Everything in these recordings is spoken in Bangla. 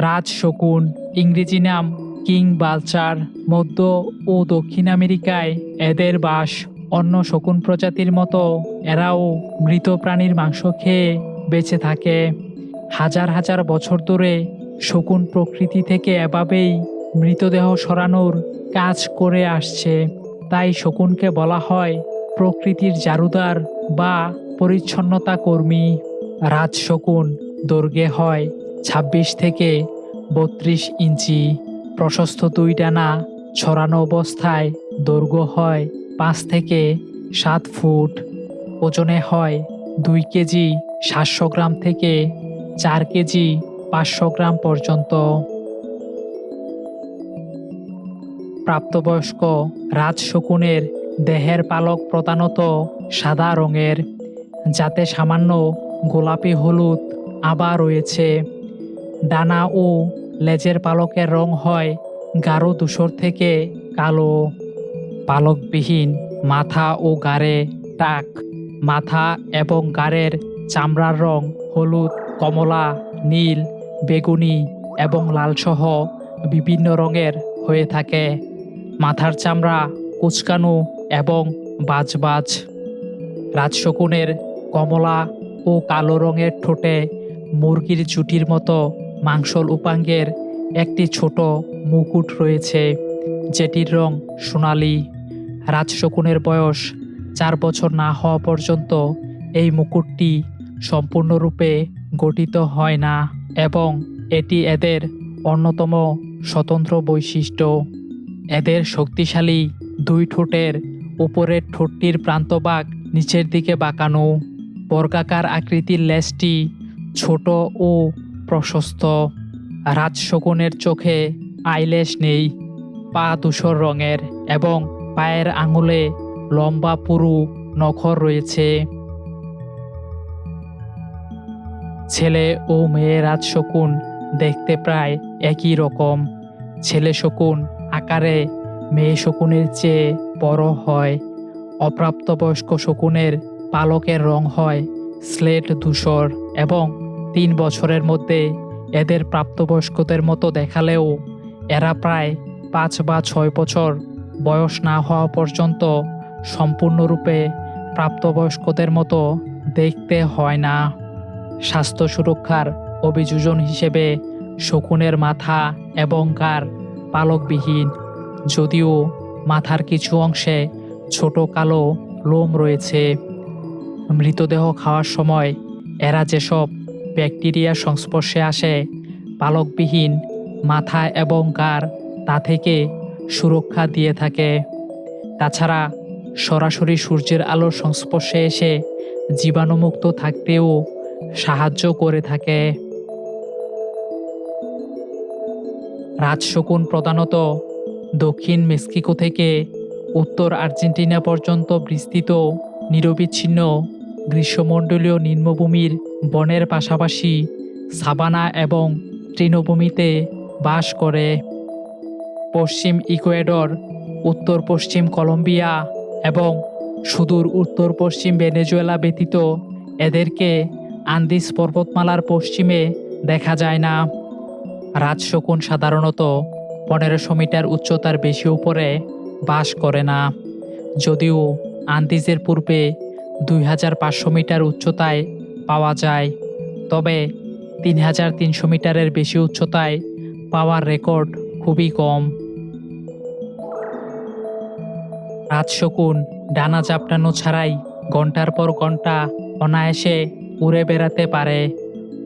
রাজ শকুন ইংরেজি নাম কিং বালচার, মধ্য ও দক্ষিণ আমেরিকায় এদের বাস। অন্য শকুন প্রজাতির মতো এরাও মৃত প্রাণীর মাংস খেয়ে বেঁচে থাকে। হাজার হাজার বছর ধরে শকুন প্রকৃতি থেকে এভাবেই মৃতদেহ সরানোর কাজ করে আসছে। তাই শকুনকে বলা হয় প্রকৃতির জারুদার বা পরিচ্ছন্নতা কর্মী। রাজ শকুন দৈর্ঘ্যে হয় ২৬ থেকে বত্রিশ ইঞ্চি। প্রশস্ত দুই ডানা ছড়ানো অবস্থায় দৈর্ঘ্য হয় পাঁচ থেকে সাত ফুট। ওজনে হয় দুই কেজি সাতশো গ্রাম থেকে চার কেজি পাঁচশো গ্রাম পর্যন্ত। প্রাপ্তবয়স্ক রাজশকুনের দেহের পালক প্রধানত সাদা রঙের, যাতে সামান্য গোলাপি হলুদ আবার রয়েছে। ডানা ও লেজের পালকের রং হয় গাঢ় ধূসর থেকে কালো। পালকবিহীন মাথা ও গাড়ে টাক মাথা এবং গাড়ের চামড়ার রং হলুদ, কমলা, নীল, বেগুনি এবং লালসহ বিভিন্ন রঙের হয়ে থাকে। মাথার চামড়া কুচকানো এবং বাজবাজ। রাজশকুনের কমলা ও কালো রঙের ঠোঁটে মুরগির জুটির মতো মাংসল উপাঙ্গের একটি ছোট মুকুট রয়েছে, যেটির রং সোনালি। রাজশকুনের বয়স চার বছর না হওয়া পর্যন্ত এই মুকুটটি সম্পূর্ণরূপে গঠিত হয় না এবং এটি এদের অন্যতম স্বতন্ত্র বৈশিষ্ট্য। এদের শক্তিশালী দুই ঠোঁটের উপরের ঠোঁটটির প্রান্তভাগ নিচের দিকে বাঁকানো। বর্গাকার আকৃতির লেজটি ছোট ও প্রশস্ত, রাজশকুনের চোখে আইলেশ নেই, পা ধূসর রঙের এবং পায়ের আঙুলে লম্বা পুরু নখর রয়েছে। ছেলে ও মেয়ে রাজশকুন দেখতে প্রায় একই রকম। ছেলে শকুন আকারে মেয়ে শকুনের চেয়ে বড় হয়। অপ্রাপ্তবয়স্ক শকুনের পালকের রং হয় স্লেট ধূসর এবং তিন বছরের মধ্যে এদের প্রাপ্তবয়স্কদের মতো দেখালেও এরা প্রায় পাঁচ বা ছয় বছর বয়স না হওয়া পর্যন্ত সম্পূর্ণরূপে প্রাপ্তবয়স্কদের মতো দেখতে হয় না। স্বাস্থ্য সুরক্ষার অভিযোজন হিসেবে শকুনের মাথা এবং গার পালকবিহীন, যদিও মাথার কিছু অংশে ছোট কালো লোম রয়েছে। মৃতদেহ খাওয়ার সময় এরা যেসব ব্যাকটেরিয়ার সংস্পর্শে আসে। পালকবিহীন মাথা এবং গার তা থেকে সুরক্ষা দিয়ে থাকে। তাছাড়া সরাসরি সূর্যের আলোর সংস্পর্শে এসে জীবাণুমুক্ত থাকতেও সাহায্য করে থাকে। রাজশকুন প্রধানত দক্ষিণ মেক্সিকো থেকে উত্তর আর্জেন্টিনা পর্যন্ত বিস্তৃত নিরবিচ্ছিন্ন গ্রীষ্মমণ্ডলীয় নিম্নভূমির বনের পাশাপাশি সাবানা এবং তৃণভূমিতে বাস করে। পশ্চিম ইকুয়েডর উত্তর পশ্চিম কলম্বিয়া এবং সুদূর উত্তর পশ্চিম ভেনেজুয়েলা ব্যতীত এদেরকে আন্দিস পর্বতমালার পশ্চিমে দেখা যায় না। রাজশকুন সাধারণত পনেরোশো মিটার উচ্চতার বেশি উপরে বাস করে না। যদিও আন্দিজের পূর্বে দুই হাজার পাঁচশো মিটার উচ্চতায় পাওয়া যায়। তবে তিন হাজার তিনশো মিটারের বেশি উচ্চতায় পাওয়ার রেকর্ড খুবই কম। রাজশকুন ডানা চাপটানো ছাড়াই ঘণ্টার পর ঘণ্টা অনায়াসে উড়ে বেড়াতে পারে।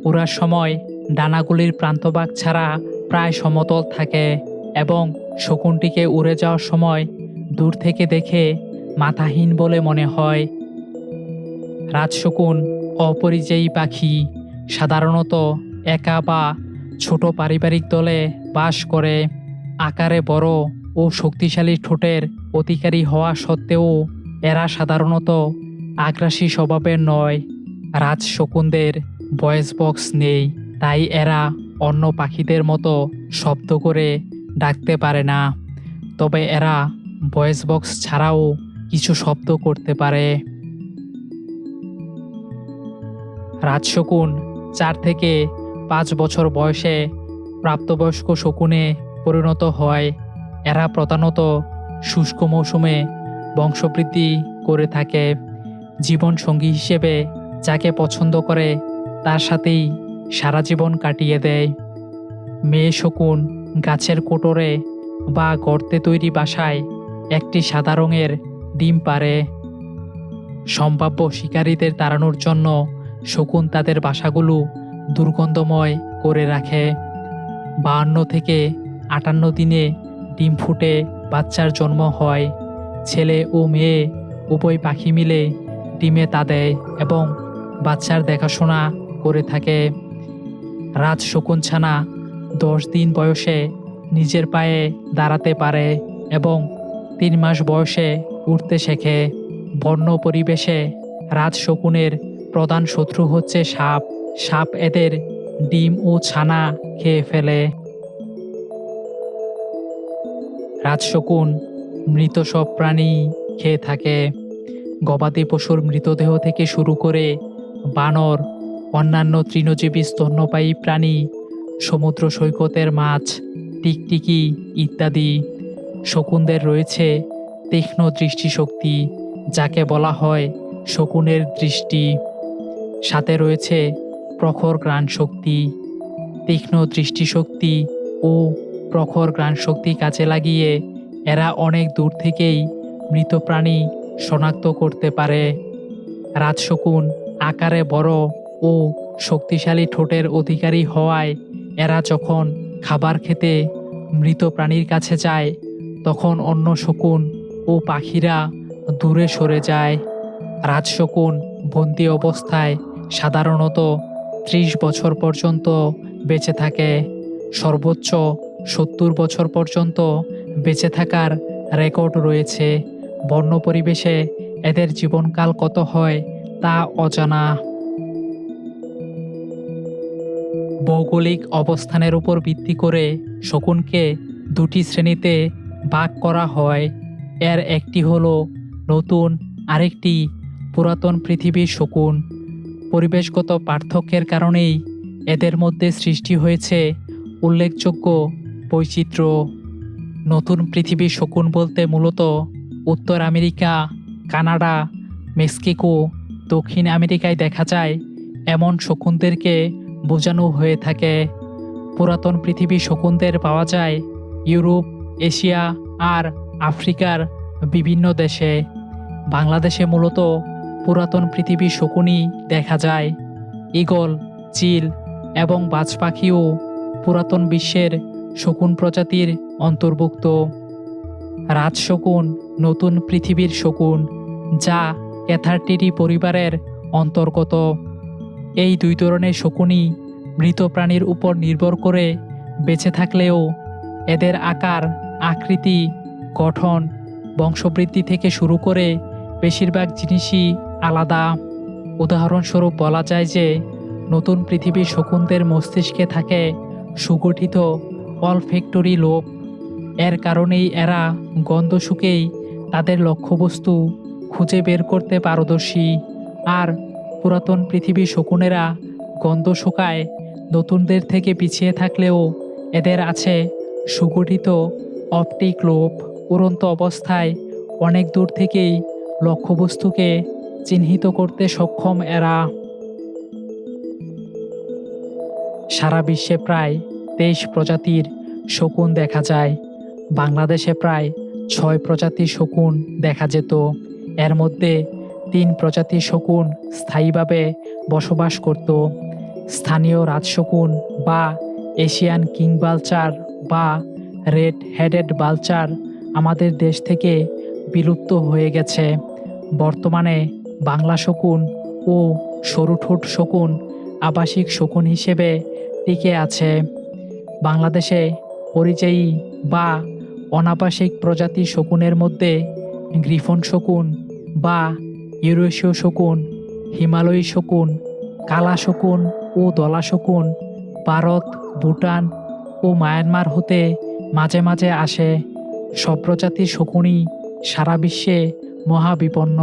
উড়ার সময় ডানাগুলির প্রান্তভাগ ছাড়া প্রায় সমতল থাকে এবং শকুনটিকে উড়ে যাওয়ার সময় দূর থেকে দেখে মাথাহীন বলে মনে হয়। রাজশকুন অপরিযায়ী পাখি সাধারণত একা বা ছোট পারিবারিক দলে বাস করে। আকারে বড় ও শক্তিশালী ঠোঁটের অধিকারী হওয়া সত্ত্বেও এরা সাধারণত আগ্রাসী স্বভাবের নয় রাজশকুনদের ভয়েস বক্স নেই। তাই এরা অন্য পাখিদের মতো শব্দ করে ডাকতে পারে না। তবে এরা ভয়েস বক্স ছাড়াও কিছু শব্দ করতে পারে। রাজশকুন, চার থেকে পাঁচ বছর বয়সে প্রাপ্তবয়স্ক শকুনে পরিণত হয়। এরা প্রধানত শুষ্ক মৌসুমে বংশবৃদ্ধি করে থাকে। জীবন সঙ্গী হিসেবে যাকে পছন্দ করে, তার সাথেই সারা জীবন কাটিয়ে দেয়। মেয়ে শকুন গাছের কোটরে বা গর্তে তৈরি বাসায় একটি সাদা রঙের ডিম পারে সম্ভাব্য শিকারীদের তাড়ানোর জন্য শকুন তাদের বাসাগুলো দুর্গন্ধময় করে রাখে। বাহান্ন থেকে আটান্ন দিনে ডিম ফুটে বাচ্চার জন্ম হয়। ছেলে ও মেয়ে উভয় পাখি মিলে ডিমে তা দেয় এবং বাচ্চার দেখাশোনা করে থাকে। রাজ শকুন ছানা দশ দিন বয়সে নিজের পায়ে দাঁড়াতে পারে এবং তিন মাস বয়সে উঠতে শেখে। বন্য পরিবেশে রাজ শকুনের প্রধান শত্রু হচ্ছে সাপ। সাপ এদের ডিম ও ছানা খেয়ে ফেলে। রাজশকুন মৃত সব প্রাণী খেয়ে থাকে। গবাদি পশুর মৃতদেহ থেকে শুরু করে বানর, অন্যান্য তৃণজীবী স্তন্যপায়ী প্রাণী, সমুদ্র সৈকতের মাছ, টিকটিকি ইত্যাদি। শকুনদের রয়েছে তীক্ষ্ণ দৃষ্টিশক্তি, যাকে বলা হয় শকুনের দৃষ্টি। সাথে রয়েছে প্রখর ঘ্রাণ শক্তি, তীক্ষ্ণ দৃষ্টিশক্তি ও প্রখর ঘ্রাণ শক্তি কাজে লাগিয়ে এরা অনেক দূর থেকেই মৃত প্রাণী শনাক্ত করতে পারে। রাজশকুন আকারে বড় ও শক্তিশালী ঠোঁটের অধিকারী হওয়ায় এরা যখন খাবার খেতে মৃত প্রাণীর কাছে যায়, তখন অন্য শকুন ও পাখিরা দূরে সরে যায়। রাজশকুন বন্দি অবস্থায় সাধারণত ত্রিশ বছর পর্যন্ত বেঁচে থাকে। সর্বোচ্চ সত্তর বছর পর্যন্ত বেঁচে থাকার রেকর্ড রয়েছে। বন্য পরিবেশে এদের জীবনকাল কত হয় তা অজানা। ভৌগোলিক অবস্থানের উপর ভিত্তি করে শকুনকে দুটি শ্রেণীতে ভাগ করা হয়। এর একটি হলো নতুন, আরেকটি পুরাতন পৃথিবীর শকুন। পরিবেশগত পার্থক্যের কারণেই এদের মধ্যে সৃষ্টি হয়েছে উল্লেখযোগ্য বৈচিত্র্য। নতুন পৃথিবীর শকুন বলতে মূলত উত্তর আমেরিকা, কানাডা, মেক্সিকো, দক্ষিণ আমেরিকায় দেখা যায় এমন শকুনদেরকে বোঝানো হয়ে থাকে। পুরাতন পৃথিবীর শকুনদের পাওয়া যায় ইউরোপ, এশিয়া আর আফ্রিকার বিভিন্ন দেশে। বাংলাদেশে মূলত পুরাতন পৃথিবীর শকুনই দেখা যায়। ঈগল, চিল এবং বাজ পাখিও পুরাতন বিশ্বের শকুন প্রজাতির অন্তর্ভুক্ত। রাজশকুন নতুন পৃথিবীর শকুন, যা ক্যাথারটিরি পরিবারের অন্তর্গত। এই দুই ধরনের শকুনি মৃত প্রাণীর উপর নির্ভর করে বেঁচে থাকলেও এদের আকার, আকৃতি, গঠন, বংশবৃদ্ধি থেকে শুরু করে বেশিরভাগ জিনিসই আলাদা। উদাহরণস্বরূপ বলা যায় যে, নতুন পৃথিবীর শকুনদের মস্তিষ্কে থাকে সুগঠিত অলফ্যাক্টরি লোভ এর কারণেই এরা গন্ধ শুকেই তাদের লক্ষ্যবস্তু খুঁজে বের করতে পারদর্শী। আর পুরাতন পৃথিবীর শকুনেরা গন্ধ শুকায় নতুনদের থেকে পিছিয়ে থাকলেও এদের আছে সুগঠিত অপটিক লোভ উড়ন্ত অবস্থায় অনেক দূর থেকেই লক্ষ্যবস্তুকে চিহ্নিত করতে সক্ষম এরা। সারা বিশ্বে প্রায় তেইশ প্রজাতির শকুন দেখা যায়। বাংলাদেশে প্রায় ছয় প্রজাতির শকুন দেখা যেত। এর মধ্যে তিন প্রজাতির শকুন স্থায়ীভাবে বসবাস করত। স্থানীয় রাজশকুন বা এশিয়ান কিং বালচার বা রেড হেডেড বালচার আমাদের দেশ থেকে বিলুপ্ত হয়ে গেছে। বর্তমানে বাংলা শকুন ও সরুঠোঁট শকুন আবাসিক শকুন হিসেবে টিকে আছে। বাংলাদেশে পরিযায়ী বা অনাবাসিক প্রজাতি শকুনের মধ্যে গ্রিফন শকুন বা ইউরেশীয় শকুন, হিমালয়ী শকুন, কালা শকুন ও দলা শকুন, ভারত, ভুটান ও মায়ানমার হতে মাঝে মাঝে আসে। সব প্রজাতির শকুনই সারা বিশ্বে মহাবিপন্ন।